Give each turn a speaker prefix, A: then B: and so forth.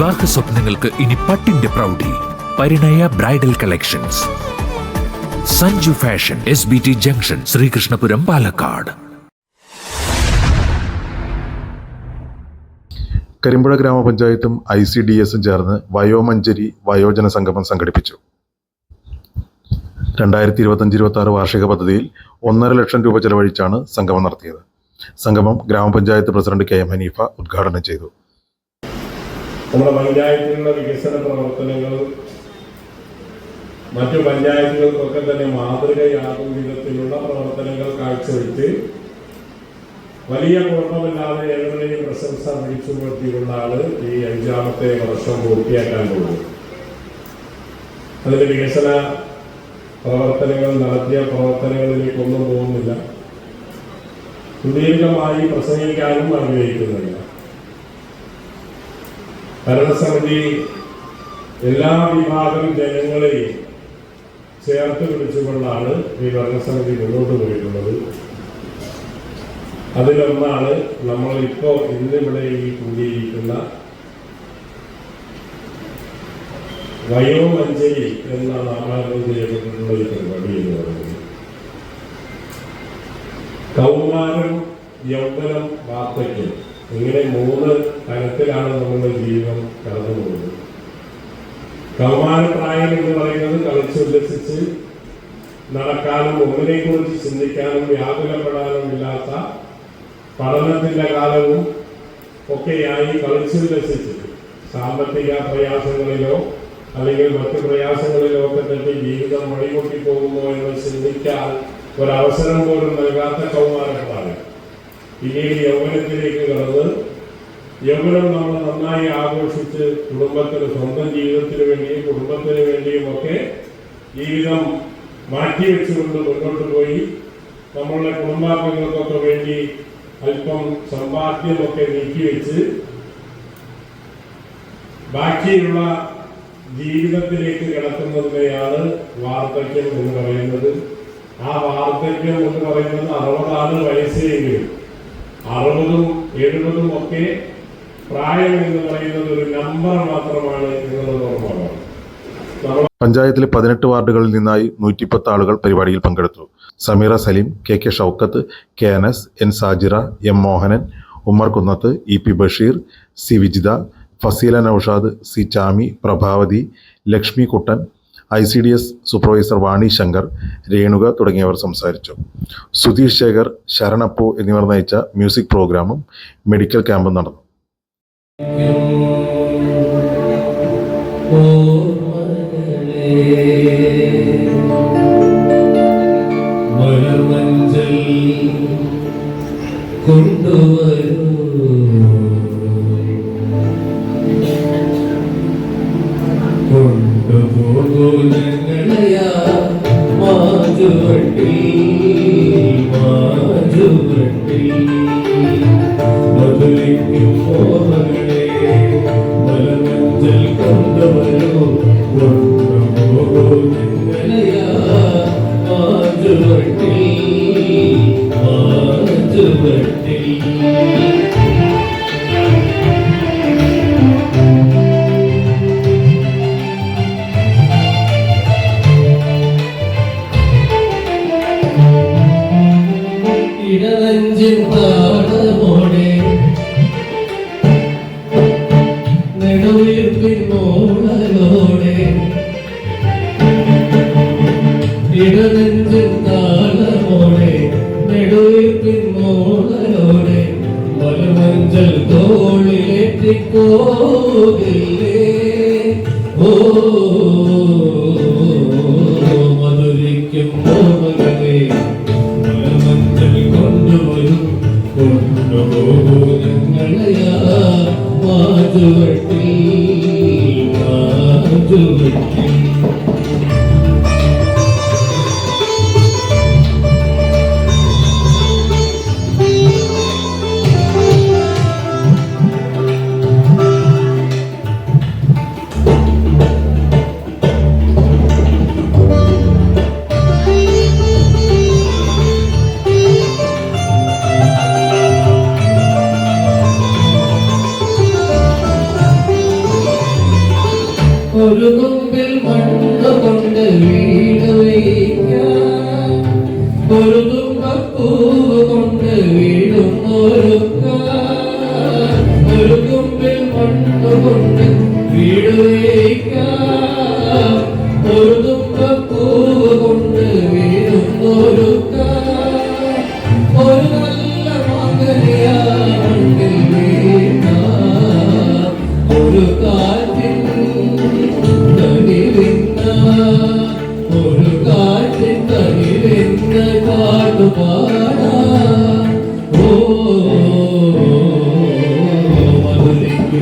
A: വിവാഹ സ്വപ്നങ്ങൾക്ക് ഇനി പട്ടിന്റെ പ്രൗഢി. Parinaya bridal collections. Sanju fashion S B T junction Sreekrishnapuram Palakkad.
B: Karimpuzha ഗ്രാമപഞ്ചായത്തും I C D എസും ചേർന്ന് വയോമഞ്ചരി വയോജന സംഗമം സംഘടിപ്പിച്ചു. രണ്ടായിരത്തി ഇരുപത്തഞ്ച് ഇരുപത്തി ആറ് വാർഷിക പദ്ധതിയിൽ ഒന്നര ലക്ഷം രൂപ ചെലവഴിച്ചാണ് സംഗമം നടത്തിയത്. സംഗമം ഗ്രാമപഞ്ചായത്ത് പ്രസിഡന്റ് കെ എം ഹനീഫ ഉദ്ഘാടനം ചെയ്തു.
C: നമ്മുടെ പഞ്ചായത്തിലുള്ള വികസന പ്രവർത്തനങ്ങൾ മറ്റു പഞ്ചായത്തുകൾക്കൊക്കെ തന്നെ മാതൃകയാകും വിധത്തിലുള്ള പ്രവർത്തനങ്ങൾ കാഴ്ചവെച്ച് വലിയ കുഴപ്പമില്ലാതെ ഏവരെയും പ്രശംസ വിളിച്ചു പുലർത്തിയുള്ളാണ് ഈ അഞ്ചാമത്തെ വർഷം പൂർത്തിയാക്കാൻ പോകുന്നത് അതിന്റെ വികസന പ്രവർത്തനങ്ങൾ നടത്തിയ പ്രവർത്തനങ്ങളിലേക്കൊന്നും പോകുന്നില്ല. സുദീർഘമായി പ്രസംഗിക്കാനും ആഗ്രഹിക്കുന്നില്ല ഭരണസമിതി എല്ലാ വിഭാഗം ജനങ്ങളെയും ചേർത്ത് പിടിച്ചുകൊണ്ടാണ് ഈ ഭരണസമിതി മുന്നോട്ട് പോയിട്ടുള്ളത്. അതിലൊന്നാണ് നമ്മൾ ഇപ്പോൾ ഇന്നിവിടെ ഈ കൂടിയിരിക്കുന്ന വയോമഞ്ചരി എന്ന നാമകരണം ചെയ്യപ്പെട്ടിട്ടുള്ള ഈ പരിപാടി എന്ന് പറയുന്നത്. കൗമാരം യൗവനം വാർദ്ധക്യം. ഇങ്ങനെ മൂന്ന് തരത്തിലാണ് നമ്മുടെ ജീവിതം കടന്നു പോകുന്നത്? കൗമാരപ്രായം എന്ന് പറയുന്നത് കളിച്ചുല്ലസിച്ച് നടക്കാനും ഒന്നിനെ കുറിച്ച് ചിന്തിക്കാനും വ്യാകുലപ്പെടാനും ഇല്ലാത്ത പഠനത്തിന്റെ കാലവും ഒക്കെയായി കളിച്ചുല്ലസിച്ച് സാമ്പത്തിക പ്രയാസങ്ങളിലോ അല്ലെങ്കിൽ മറ്റു പ്രയാസങ്ങളിലോ ഒക്കെ തന്നെ ജീവിതം വഴികൊട്ടി പോകുമോ എന്ന് ചിന്തിക്കാൻ ഒരവസരം പോലും നൽകാത്ത കൗമാരപ്രായം. പിന്നീട് യൗവനത്തിലേക്ക് കടന്ന് യൗവനം നമ്മൾ നന്നായി ആഘോഷിച്ച് കുടുംബത്തിന് സ്വന്തം ജീവിതത്തിന് വേണ്ടിയും കുടുംബത്തിന് വേണ്ടിയും ഒക്കെ ജീവിതം മാറ്റിവെച്ചുകൊണ്ട് മുന്നോട്ട് പോയി. നമ്മളുടെ കുടുംബാംഗങ്ങൾക്കൊക്കെ വേണ്ടി അല്പം സമ്പാദ്യമൊക്കെ നീക്കിവെച്ച് ബാക്കിയുള്ള ജീവിതത്തിലേക്ക് കിടക്കുന്നതിനെയാണ് വാർദ്ധക്യം എന്ന് പറയുന്നത്. ആ വാർദ്ധക്യം എന്ന് പറയുന്നത് അറുപതാണ് വയസ്സെങ്കിലും അറുപതും എഴുപതും ഒക്കെ പ്രായം എന്ന് പറയുന്നത് ഒരു നമ്പർ മാത്രമാണ് എന്നുള്ളത് ഓർമ്മ
B: പഞ്ചായത്തിലെ പതിനെട്ട് വാർഡുകളിൽ നിന്നായി നൂറ്റിപ്പത്ത് ആളുകൾ പരിപാടിയിൽ പങ്കെടുത്തു. Sameera Saleem K K Shoukath K N S N Sajira M Mohanan Ummer Kunnath E P Basheer C Vijitha Faseela Noushad C Chami Prabhavathi Lakshmi Kuttan I C D S supervisor Vani Shankar Renuka തുടങ്ങിയവർ സംസാരിച്ചു. സുധീഷ് ശേഖർ ശരണപ്പു എന്നിവർ നയിച്ച music പ്രോഗ്രാമും medical ക്യാമ്പും നടന്നു.
D: മലമഞ്ചൽ കൊണ്ടുപോകൂ ഞങ്ങളെയാ മാജുവട്ടി മാജുവട്ടി മധുരയ്ക്കും മോഹങ്ങളെ മലമഞ്ചൽ കൊണ്ടുവരൂ കൊണ്ടുപോകൂ ഞങ്ങളെയാ മാജുവട്ടി മാജുവട്ടി ഇടവഞ്ചിൻ താളമോടെ നെടുവീർപ്പിൻ തോളിലേറ്റിക്കോകില്ലേ ഓ ഞങ്ങളെയാ മാതുവട്ടി മാതുവട്ടി ഒരു തുമ്പിൽ മണ്ണ് കൊണ്ട് വീട് വയ്ക്കാം ഒരു തുമ്പപ്പൂവ് കൊണ്ട് വീടുന്നൊരുക്കാം ഒരു തുമ്പിൽ മണ്ണ് കൊണ്ട് വീട് ஒரு காற்றின் தனிவென்ன பாடுபாடா ஓ மதுரைக்கு